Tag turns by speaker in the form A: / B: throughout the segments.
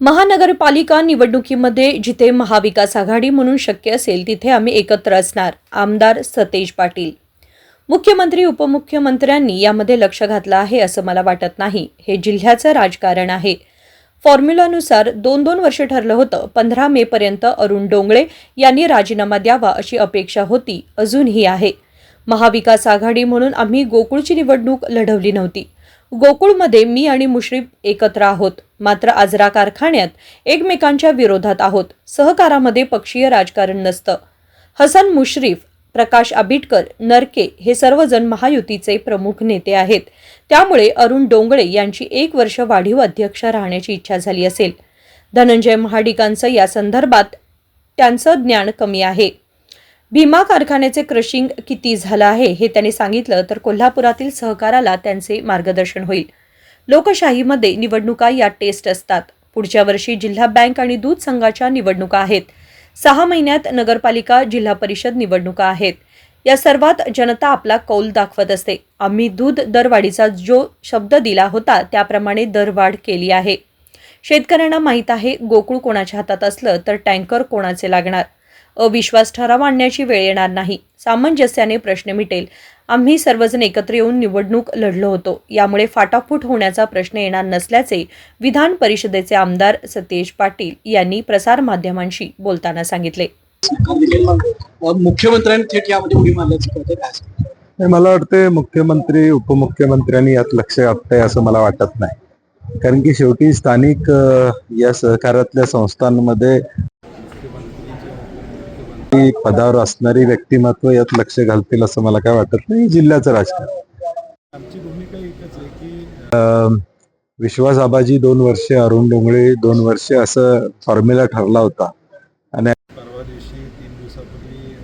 A: महानगरपालिका निवडणुकीमध्ये जिथे महाविकास आघाडी म्हणून शक्य असेल तिथे आम्ही एकत्र असणार आमदार सतेज पाटील. मुख्यमंत्री उपमुख्यमंत्र्यांनी यामध्ये लक्ष घातलं आहे असं मला वाटत नाही. हे जिल्ह्याचं राजकारण आहे. फॉर्म्युलानुसार दोन दोन वर्ष ठरलं होतं पंधरा मेपर्यंत अरुण डोंगळे यांनी राजीनामा द्यावा अशी अपेक्षा होती अजूनही आहे. महाविकास आघाडी म्हणून आम्ही गोकुळची निवडणूक लढवली नव्हती. गोकुळमध्ये मी आणि मुश्रीफ एकत्र आहोत. मात्र आजरा कारखान्यात एकमेकांच्या विरोधात आहोत. सहकारामध्ये पक्षीय राजकारण नसतं. हसन मुश्रीफ प्रकाश आबिटकर नरके हे सर्वजण महायुतीचे प्रमुख नेते आहेत. त्यामुळे अरुण डोंगळे यांची एक वर्ष वाढीव अध्यक्ष राहण्याची इच्छा झाली असेल. धनंजय महाडिकांचं या संदर्भात त्यांचं ज्ञान कमी आहे. भीमा कारखान्याचे क्रशिंग किती झालं आहे हे त्यांनी सांगितलं तर कोल्हापुरातील सहकाराला त्यांचे मार्गदर्शन होईल. लोकशाहीमध्ये निवडणुका या टेस्ट असतात. पुढच्या वर्षी जिल्हा बँक आणि दूध संघाच्या निवडणुका आहेत. सहा महिन्यात नगरपालिका जिल्हा परिषद निवडणुका आहेत. या सर्वात जनता आपला कौल दाखवत असते. आम्ही दूध दरवाढीचा जो शब्द दिला होता त्याप्रमाणे दरवाढ केली आहे. शेतकऱ्यांना माहीत आहे गोकुळ कोणाच्या हातात असलं तर टँकर कोणाचे लागणार? अविश्वास ठराव आणण्याची वेळ येणार नाही. सामंजस्याने प्रश्न मिटेल. आम्ही सर्वजण एकत्र येऊन निवडणूक लढलो होतो. यामुळे फाटाफूट होण्याचा प्रश्न येणार नसल्याचे विधान परिषदेचे आमदार सतेज पाटील यांनी प्रसारमाध्यमांशी बोलताना सांगितले.
B: मुख्यमंत्र्यांनी थेट यामध्ये उडी मारल्याचं
C: मला वाटते मुख्यमंत्री उपमुख्यमंत्र्यांनी यात लक्ष घातलंय असं मला वाटत नाही. कारण की शेवटी स्थानिक या सहकारातल्या संस्थांमध्ये ती पदावर असणारी व्यक्तिमत्व यात लक्ष घालतील असं मला काय वाटत नाही. जिल्ह्याचं राजकारण.
D: आमची भूमिका एकच आहे की
C: विश्वास आबाजी दोन वर्षे अरुण डोंगळे दोन वर्षे असं फॉर्म्युला ठरला होता.
D: परवा दिवशी तीन दिवसापूर्वी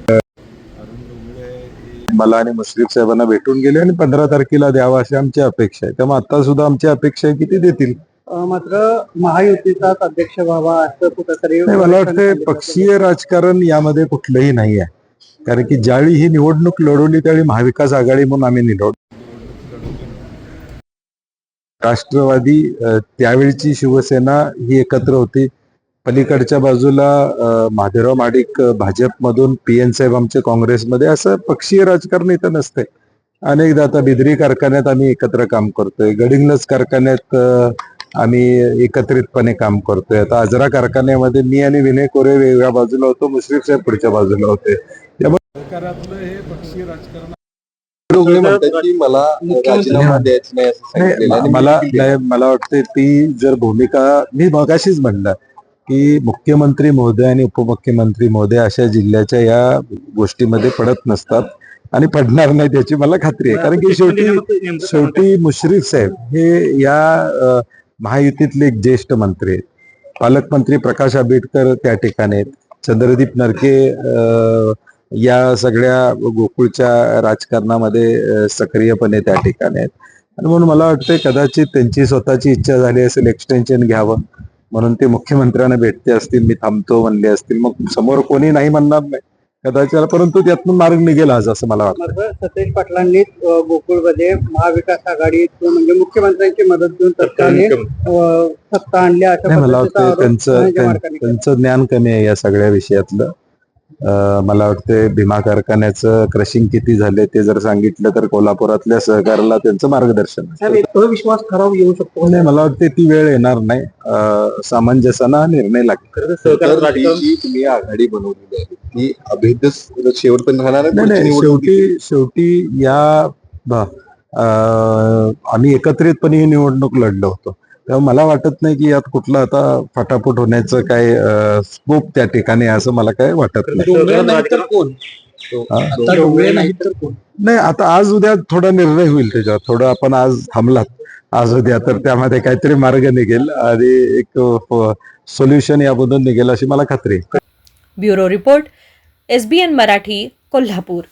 D: अरुण हे
C: मला आणि मुश्रीफ साहेबांना भेटून गेले आणि पंधरा तारखेला द्यावा अशी आमची अपेक्षा आहे. त्यामुळे आता सुद्धा आमची अपेक्षा आहे की ते देतील.
B: मात्र महायुतीचाच अध्यक्ष व्हावा असं कुठंतरी
C: मला वाटतं पक्षीय राजकारण यामध्ये कुठलंही नाही आहे. कारण की ज्यावेळी ही निवडणूक लढवली त्यावेळी महाविकास आघाडी म्हणून आम्ही निवड राष्ट्रवादी त्यावेळची शिवसेना ही एकत्र होती. पलीकडच्या बाजूला महादेवराव महाडिक अ, भाजपमधून पी एन साहेब आमचे काँग्रेसमध्ये असं पक्षीय राजकारण इथं नसते अनेकदा आता बिदरी कारखान्यात आम्ही एकत्र काम करतोय. गडिंग्लज कारखान्यात आम्ही एकत्रितपणे काम करतोय. आता आजरा कारखान्यामध्ये मी आणि विनय कोरे वेगळ्या बाजूला होतो मुश्रीफ साहेब पुढच्या बाजूला होते.
D: सरकारातलं हे पक्षीय राजकारण
E: डोंगरे म्हणतात की मला राजीनामा द्यायचा नाही असं सांगितलेलं
C: नाही,
E: आहे.
C: मला नाही, मला वाटते ती जर भूमिका मी मगाशीच म्हणलं की मुख्यमंत्री महोदय आणि उपमुख्यमंत्री महोदय अशा जिल्ह्याच्या या गोष्टीमध्ये पडत नसतात आणि पडणार नाही त्याची मला खात्री आहे. कारण की शेवटी शेवटी मुश्रीफ साहेब हे या अ, महायुतीतले एक ज्येष्ठ मंत्री आहेत. पालकमंत्री प्रकाश आंबेडकर त्या ठिकाणी आहेत. चंद्रदीप नरके या सगळ्या गोकुळच्या राजकारणामध्ये सक्रियपणे त्या ठिकाणी आहेत. आणि म्हणून मला वाटतंय कदाचित त्यांची स्वतःची इच्छा झाली असेल एक्सटेन्शन घ्यावं म्हणून ते मुख्यमंत्र्यांना भेटते असतील मी थांबतो म्हणले असतील. मग समोर कोणी नाही म्हणणार नाही. कदाचित परंतु त्यातून मार्ग निघेल आज असं मला वाटतं.
B: सतेज पाटलांनी गोकुळमध्ये महाविकास आघाडी म्हणजे मुख्यमंत्र्यांची मदत घेऊन तत्कालीन सत्ता आणली अशा
C: नाही मला वाटतं त्यांचं. त्यांचं ज्ञान कमी आहे या सगळ्या विषयातलं. मला वाटतं भीमा कारखान्याचं क्रशिंग किती झाले ते जर सांगितलं तर कोल्हापुरातल्या सहकाराला त्यांचं मार्गदर्शन
B: अविश्वास ठराव येऊ शकतो
C: नाही मला वाटते ती वेळ येणार नाही. सामंजस्यानं हा निर्णय
E: जी तुम्ही आघाडी बनवलेली आहे ती अभेद शेवटपर्यंत राहणार
C: नाही? शेवटी शेवटी या आम्ही एकत्रितपणे ही निवडणूक लढलो होतो. तेव्हा मला वाटत नाही की यात कुठलं आता फटाफट होण्याचं काय स्कोप त्या ठिकाणी आहे असं मला काय वाटत नाही. नाही आता आज उद्या थोडा निर्णय होईल त्याच्यावर. थोडं आपण आज थांबलात. आज उद्या तर त्यामध्ये काहीतरी मार्ग निघेल आणि एक सोल्युशन याबद्दल निघेल अशी मला खात्री आहे.
A: Bureau report SBN Marathi Kolhapur.